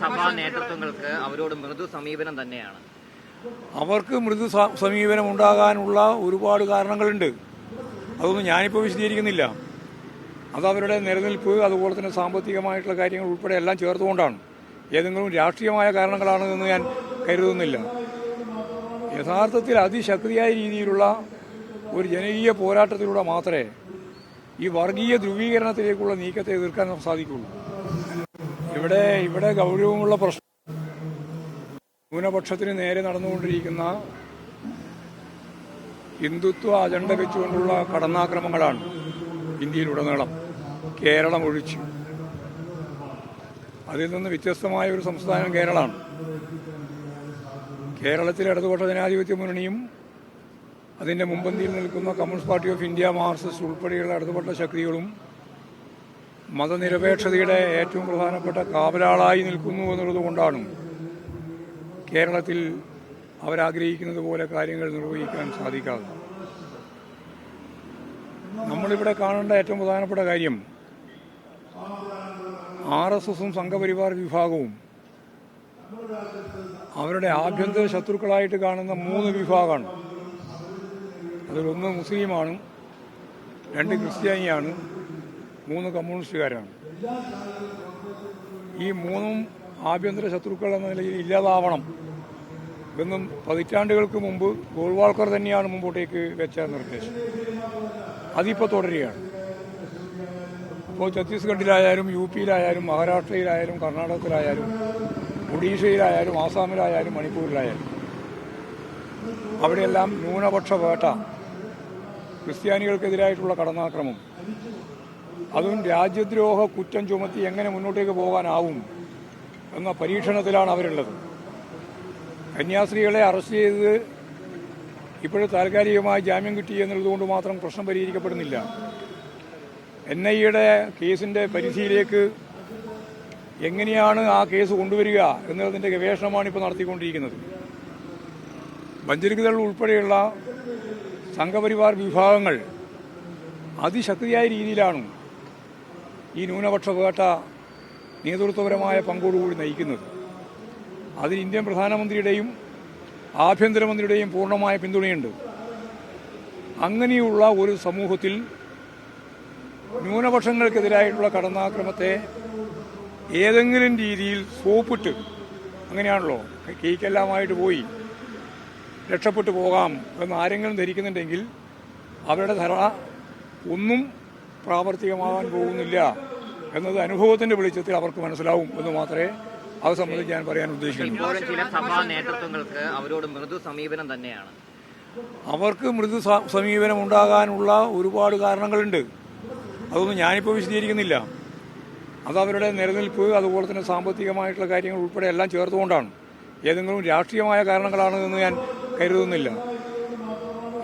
സഭാ നേതൃത്വങ്ങൾക്ക് അവരോട് മൃദു സമീപനം തന്നെയാണ്. അവർക്ക് മൃദു സമീപനം ഉണ്ടാകാനുള്ള ഒരുപാട് കാരണങ്ങളുണ്ട്. അതൊന്നും ഞാനിപ്പോൾ വിശദീകരിക്കുന്നില്ല. അത് അവരുടെ നിലനിൽപ്പ് അതുപോലെ തന്നെ സാമ്പത്തികമായിട്ടുള്ള കാര്യങ്ങൾ ഉൾപ്പെടെ എല്ലാം ചേർത്തുകൊണ്ടാണ്. ഏതെങ്കിലും രാഷ്ട്രീയമായ കാരണങ്ങളാണ് എന്ന് ഞാൻ കരുതുന്നില്ല. യഥാർത്ഥത്തിൽ അതിശക്തിയായ രീതിയിലുള്ള ഒരു ജനകീയ പോരാട്ടത്തിലൂടെ മാത്രമേ ഈ വർഗീയ ധ്രുവീകരണത്തിലേക്കുള്ള നീക്കത്തെ എതിർക്കാൻ സാധിക്കുള്ളൂ. ഇവിടെ ഇവിടെ ഗൗരവമുള്ള പ്രശ്നം. ന്യൂനപക്ഷത്തിന് നേരെ നടന്നുകൊണ്ടിരിക്കുന്ന ഹിന്ദുത്വ അജണ്ട വെച്ചുകൊണ്ടുള്ള കടന്നാക്രമങ്ങളാണ് ഇന്ത്യയിലുടനീളം കേരളം ഒഴിച്ച്. അതിൽ നിന്ന് വ്യത്യസ്തമായ ഒരു സംസ്ഥാനം കേരളമാണ്. കേരളത്തിലെ ഇടതുപക്ഷ ജനാധിപത്യ മുന്നണിയും അതിന്റെ മുമ്പന്തിയിൽ നിൽക്കുന്ന Communist Party of India Marxist ഉൾപ്പെടെയുള്ള ഇടതുപക്ഷ ശക്തികളും മതനിരപേക്ഷതയുടെ ഏറ്റവും പ്രധാനപ്പെട്ട കാവലാളായി നിൽക്കുന്നു എന്നുള്ളത് കൊണ്ടാണ് കേരളത്തിൽ അവരാഗ്രഹിക്കുന്നത് പോലെ കാര്യങ്ങൾ നിർവഹിക്കാൻ സാധിക്കാതെ. നമ്മളിവിടെ കാണേണ്ട ഏറ്റവും പ്രധാനപ്പെട്ട കാര്യം ആർ എസ് എസും സംഘപരിവാർ വിഭാഗവും അവരുടെ ആഭ്യന്തര ശത്രുക്കളായിട്ട് കാണുന്ന മൂന്ന് വിഭാഗമാണ്. അതിലൊന്ന് മുസ്ലിമാണ് രണ്ട് ക്രിസ്ത്യാനിയാണ് മൂന്ന് കമ്മ്യൂണിസ്റ്റുകാരാണ്. ഈ മൂന്നും ആഭ്യന്തര ശത്രുക്കൾ എന്ന നിലയിൽ ഇല്ലാതാവണം എന്നും പതിറ്റാണ്ടുകൾക്ക് മുമ്പ് ഗോൾവാൾക്കർ തന്നെയാണ് മുമ്പോട്ടേക്ക് വെച്ച നിർദ്ദേശം. അതിപ്പോൾ തുടരുകയാണ്. ഇപ്പോൾ ഛത്തീസ്ഗഡിലായാലും യു പിയിലായാലും മഹാരാഷ്ട്രയിലായാലും കർണാടകത്തിലായാലും ഒഡീഷയിലായാലും ആസാമിലായാലും മണിപ്പൂരിലായാലും അവിടെയെല്ലാം ന്യൂനപക്ഷ വേട്ട. ക്രിസ്ത്യാനികൾക്കെതിരായിട്ടുള്ള കടന്നാക്രമം. അതും രാജ്യദ്രോഹ കുറ്റം ചുമത്തി എങ്ങനെ മുന്നോട്ടേക്ക് പോകാനാവും എന്ന പരീക്ഷണത്തിലാണ് അവരുള്ളത്. കന്യാസ്ത്രീകളെ അറസ്റ്റ് ചെയ്തത് ഇപ്പോഴും താൽക്കാലികമായി ജാമ്യം കിട്ടി എന്നുള്ളതുകൊണ്ട് മാത്രം പ്രശ്നം പരിഹരിക്കപ്പെടുന്നില്ല. എൻ ഐ എയുടെ കേസിന്റെ പരിധിയിലേക്ക് എങ്ങനെയാണ് ആ കേസ് കൊണ്ടുവരിക എന്നതിന്റെ ഗവേഷണമാണ് ഇപ്പോൾ നടത്തിക്കൊണ്ടിരിക്കുന്നത്. വഞ്ചരിക്കുതൾ ഉൾപ്പെടെയുള്ള സംഘപരിവാർ വിഭാഗങ്ങൾ അതിശക്തിയായ രീതിയിലാണ് ഈ ന്യൂനപക്ഷ വേട്ട നേതൃത്വപരമായ പങ്കോടുകൂടി നയിക്കുന്നത്. അതിന് ഇന്ത്യൻ പ്രധാനമന്ത്രിയുടെയും ആഭ്യന്തരമന്ത്രിയുടെയും പൂർണമായ പിന്തുണയുണ്ട്. അങ്ങനെയുള്ള ഒരു സമൂഹത്തിൽ ന്യൂനപക്ഷങ്ങൾക്കെതിരായിട്ടുള്ള കടന്നാക്രമത്തെ ഏതെങ്കിലും രീതിയിൽ സോപ്പിട്ട് അങ്ങനെയാണല്ലോ കേക്കെല്ലാമായിട്ട് പോയി രക്ഷപ്പെട്ടു പോകാം എന്ന് ആരെങ്കിലും ധരിക്കുന്നുണ്ടെങ്കിൽ അവരുടെ ധര ഒന്നും പ്രാവർത്തികമാകാൻ പോകുന്നില്ല എന്നത് അനുഭവത്തിന്റെ വെളിച്ചത്തിൽ അവർക്ക് മനസ്സിലാവും എന്ന് മാത്രമേ അത് സംബന്ധിച്ച് ഞാൻ പറയാൻ ഉദ്ദേശിക്കുന്നു. ചില സഭാ നേതൃത്വങ്ങൾക്ക് അവരോട് മൃദു സമീപനം തന്നെയാണ്. അവർക്ക് മൃദു സമീപനം ഉണ്ടാകാനുള്ള ഒരുപാട് കാരണങ്ങളുണ്ട്. അതൊന്നും ഞാനിപ്പോൾ വിശദീകരിക്കുന്നില്ല. അത് അവരുടെ നിലനിൽപ്പ് അതുപോലെ തന്നെ സാമ്പത്തികമായിട്ടുള്ള കാര്യങ്ങൾ ഉൾപ്പെടെ എല്ലാം ചേർത്തുകൊണ്ടാണ്. ഏതെങ്കിലും രാഷ്ട്രീയമായ കാരണങ്ങളാണ് എന്ന് ഞാൻ കരുതുന്നില്ല.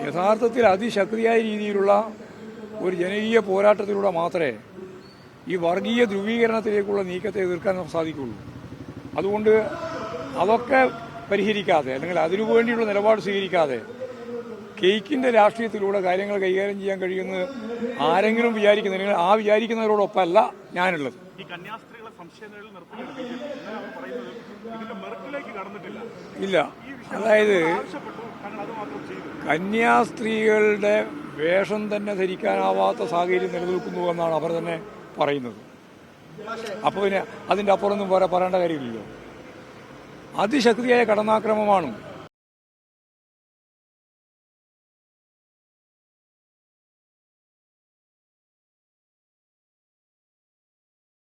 യഥാർത്ഥത്തിൽ അതിശക്തിയായ രീതിയിലുള്ള ഒരു ജനകീയ പോരാട്ടത്തിലൂടെ മാത്രമേ ഈ വർഗീയ ധ്രുവീകരണത്തിലേക്കുള്ള നീക്കത്തെ എതിർക്കാൻ സാധിക്കുകയുള്ളൂ അതുകൊണ്ട് അതൊക്കെ പരിഹരിക്കാതെ അല്ലെങ്കിൽ അതിനു വേണ്ടിയുള്ള നിലപാട് സ്വീകരിക്കാതെ കേക്കിന്റെ രാഷ്ട്രീയത്തിലൂടെ കാര്യങ്ങൾ കൈകാര്യം ചെയ്യാൻ കഴിയുമെന്ന് ആരെങ്കിലും വിചാരിക്കുന്നുണ്ടെങ്കിൽ ആ വിചാരിക്കുന്നവരോടൊപ്പമല്ല ഞാനുള്ളത്. ഇല്ല. അതായത് കന്യാസ്ത്രീകളുടെ വേഷം തന്നെ ധരിക്കാനാവാത്ത സാഹചര്യം നിലനിൽക്കുന്നു എന്നാണ് അവർ തന്നെ പറയുന്നത്. അപ്പോൾ പിന്നെ അതിന്റെ അപ്പുറമൊന്നും വേറെ പറയേണ്ട കാര്യമില്ലല്ലോ. അതിശക്തിയായ കടന്നാക്രമമാണ്